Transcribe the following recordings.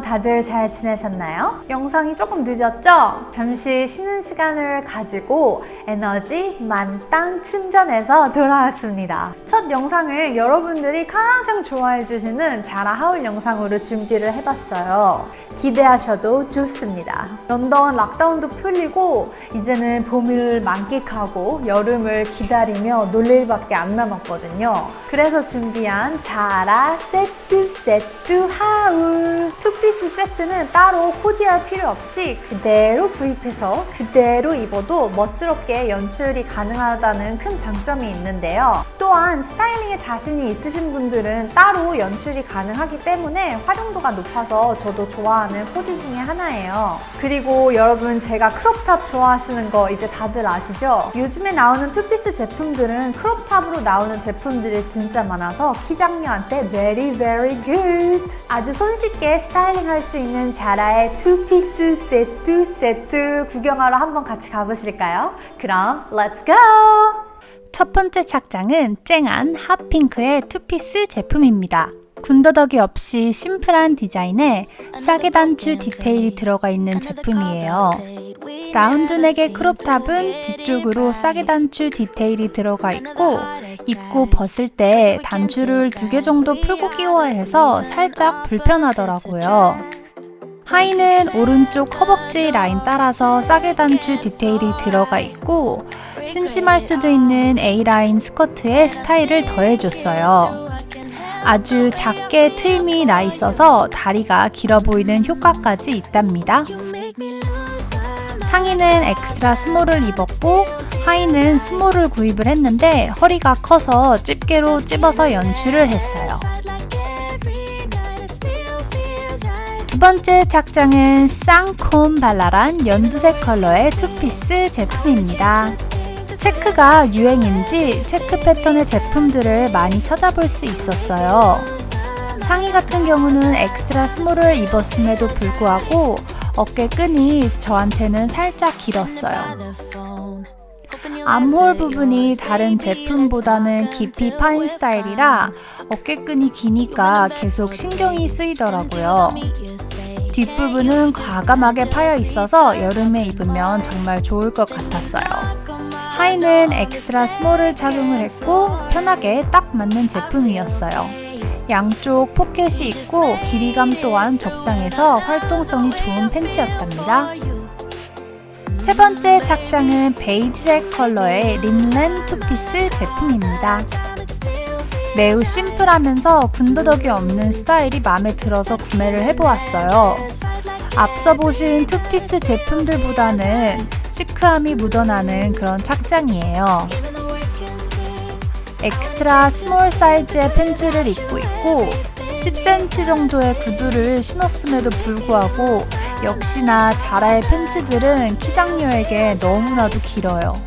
다들 잘 지내셨나요? 영상이 조금 늦었죠? 잠시 쉬는 시간을 가지고 에너지 만땅 충전해서 돌아왔습니다. 첫 영상을 여러분들이 가장 좋아해 주시는 자라 하울 영상으로 준비를 해봤어요. 기대하셔도 좋습니다. 런던 락다운도 풀리고 이제는 봄을 만끽하고 여름을 기다리며 놀 일밖에 안 남았거든요. 그래서 준비한 자라 세트 세트 하울 투피 스 세트는 따로 코디할 필요 없이 그대로 구입해서 그대로 입어도 멋스럽게 연출이 가능하다는 큰 장점이 있는데요. 또한 스타일링에 자신이 있으신 분들은 따로 연출이 가능하기 때문에 활용도가 높아서 저도 좋아하는 코디 중에 하나예요. 그리고 여러분 제가 크롭탑 좋아하시는 거 이제 다들 아시죠? 요즘에 나오는 투피스 제품들은 크롭탑으로 나오는 제품들이 진짜 많아서 키장녀한테 very very good 아주 손쉽게 스타일 링할 수 있는 자라의 투피스 세트 세트 구경하러 한번 같이 가보실까요? 그럼 let's go! 첫 번째 착장은 쨍한 핫핑크의 투피스 제품입니다. 군더더기 없이 심플한 디자인에 싸게 단추 디테일이 들어가 있는 제품이에요. 라운드넥의 크롭탑은 뒤쪽으로 싸게 단추 디테일이 들어가 있고 입고 벗을 때 단추를 두 개 정도 풀고 끼워야 해서 살짝 불편하더라고요. 하의는 오른쪽 허벅지 라인 따라서 싸게 단추 디테일이 들어가 있고 심심할 수도 있는 A라인 스커트에 스타일을 더해줬어요. 아주 작게 트임이 나 있어서 다리가 길어 보이는 효과까지 있답니다. 상의는 엑스트라 스몰을 입었고 하의는 스몰을 구입을 했는데 허리가 커서 집게로 찝어서 연출을 했어요. 두 번째 착장은 쌍콤 발랄한 연두색 컬러의 투피스 제품입니다. 체크가 유행인지 체크 패턴의 제품들을 많이 찾아볼 수 있었어요. 상의 같은 경우는 엑스트라 스몰을 입었음에도 불구하고 어깨끈이 저한테는 살짝 길었어요. 암홀 부분이 다른 제품보다는 깊이 파인 스타일이라 어깨끈이 기니까 계속 신경이 쓰이더라고요. 뒷부분은 과감하게 파여 있어서 여름에 입으면 정말 좋을 것 같았어요. 하의는 엑스트라 스몰을 착용을 했고 편하게 딱 맞는 제품이었어요. 양쪽 포켓이 있고 길이감 또한 적당해서 활동성이 좋은 팬츠였답니다. 세 번째 착장은 베이지색 컬러의 린넨 투피스 제품입니다. 매우 심플하면서 군더더기 없는 스타일이 마음에 들어서 구매를 해보았어요. 앞서 보신 투피스 제품들보다는 시크함이 묻어나는 그런 착장이에요. 엑스트라 스몰 사이즈의 팬츠를 입고 있고 10cm 정도의 구두를 신었음에도 불구하고 역시나 자라의 팬츠들은 키장녀에게 너무나도 길어요.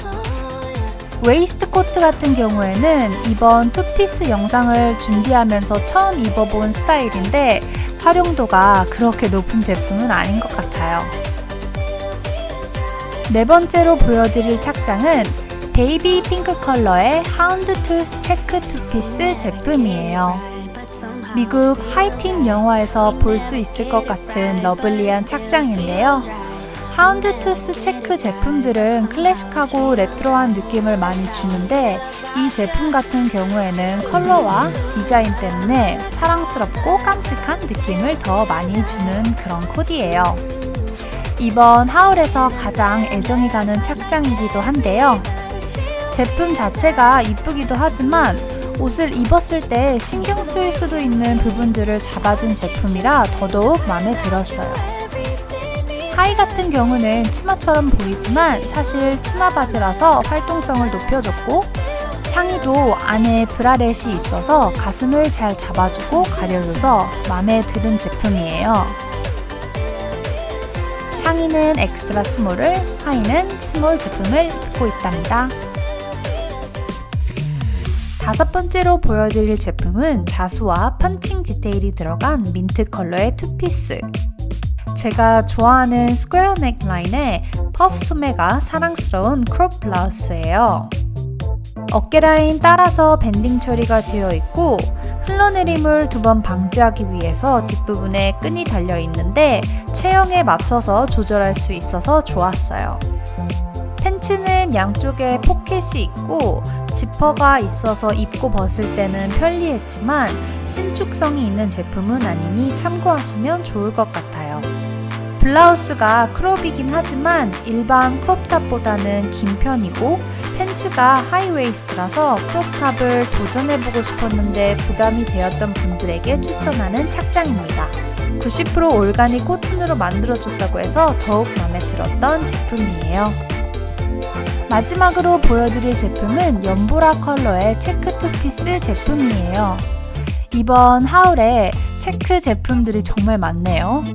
웨이스트 코트 같은 경우에는 이번 투피스 영상을 준비하면서 처음 입어본 스타일인데 활용도가 그렇게 높은 제품은 아닌 것 같아요. 네 번째로 보여드릴 착장은 베이비 핑크 컬러의 하운드 투스 체크 투피스 제품이에요. 미국 하이틴 영화에서 볼 수 있을 것 같은 러블리한 착장인데요. 하운드 투스 체크 제품들은 클래식하고 레트로한 느낌을 많이 주는데 이 제품 같은 경우에는 컬러와 디자인 때문에 사랑스럽고 깜찍한 느낌을 더 많이 주는 그런 코디예요. 이번 하울에서 가장 애정이 가는 착장이기도 한데요. 제품 자체가 이쁘기도 하지만 옷을 입었을 때 신경 쓰일 수도 있는 부분들을 잡아준 제품이라 더더욱 마음에 들었어요. 하의 같은 경우는 치마처럼 보이지만 사실 치마 바지라서 활동성을 높여줬고 상의도 안에 브라렛이 있어서 가슴을 잘 잡아주고 가려줘서 마음에 드는 제품이에요. 상의는 엑스트라 스몰을, 하의는 스몰 제품을 입고 있답니다. 다섯 번째로 보여드릴 제품은 자수와 펀칭 디테일이 들어간 민트 컬러의 투피스. 제가 좋아하는 스퀘어 넥라인의 퍼프 소매가 사랑스러운 크롭 블라우스예요. 어깨 라인 따라서 밴딩 처리가 되어 있고 흘러내림을 두 번 방지하기 위해서 뒷부분에 끈이 달려 있는데 체형에 맞춰서 조절할 수 있어서 좋았어요. 팬츠는 양쪽에 포켓이 있고 지퍼가 있어서 입고 벗을 때는 편리했지만 신축성이 있는 제품은 아니니 참고하시면 좋을 것 같아요. 블라우스가 크롭이긴 하지만 일반 크롭탑보다는 긴 편이고 팬츠가 하이웨이스트라서 크롭탑을 도전해보고 싶었는데 부담이 되었던 분들에게 추천하는 착장입니다. 90% 올가닉 코튼으로 만들어줬다고 해서 더욱 마음에 들었던 제품이에요. 마지막으로 보여드릴 제품은 연보라 컬러의 체크 투피스 제품이에요. 이번 하울에 체크 제품들이 정말 많네요.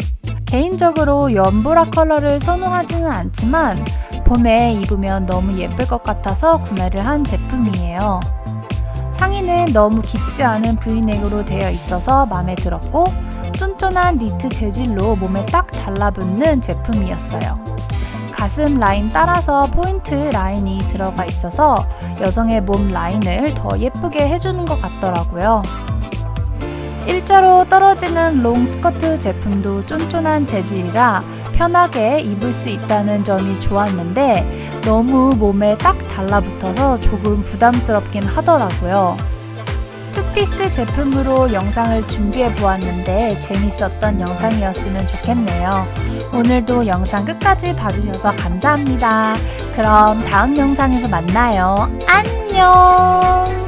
개인적으로 연보라 컬러를 선호하지는 않지만 봄에 입으면 너무 예쁠 것 같아서 구매를 한 제품이에요. 상의는 너무 깊지 않은 브이넥으로 되어 있어서 마음에 들었고 쫀쫀한 니트 재질로 몸에 딱 달라붙는 제품이었어요. 가슴 라인 따라서 포인트 라인이 들어가 있어서 여성의 몸 라인을 더 예쁘게 해주는 것 같더라고요. 일자로 떨어지는 롱 스커트 제품도 쫀쫀한 재질이라 편하게 입을 수 있다는 점이 좋았는데 너무 몸에 딱 달라붙어서 조금 부담스럽긴 하더라고요. 투피스 제품으로 영상을 준비해 보았는데 재밌었던 영상이었으면 좋겠네요. 오늘도 영상 끝까지 봐주셔서 감사합니다. 그럼 다음 영상에서 만나요. 안녕!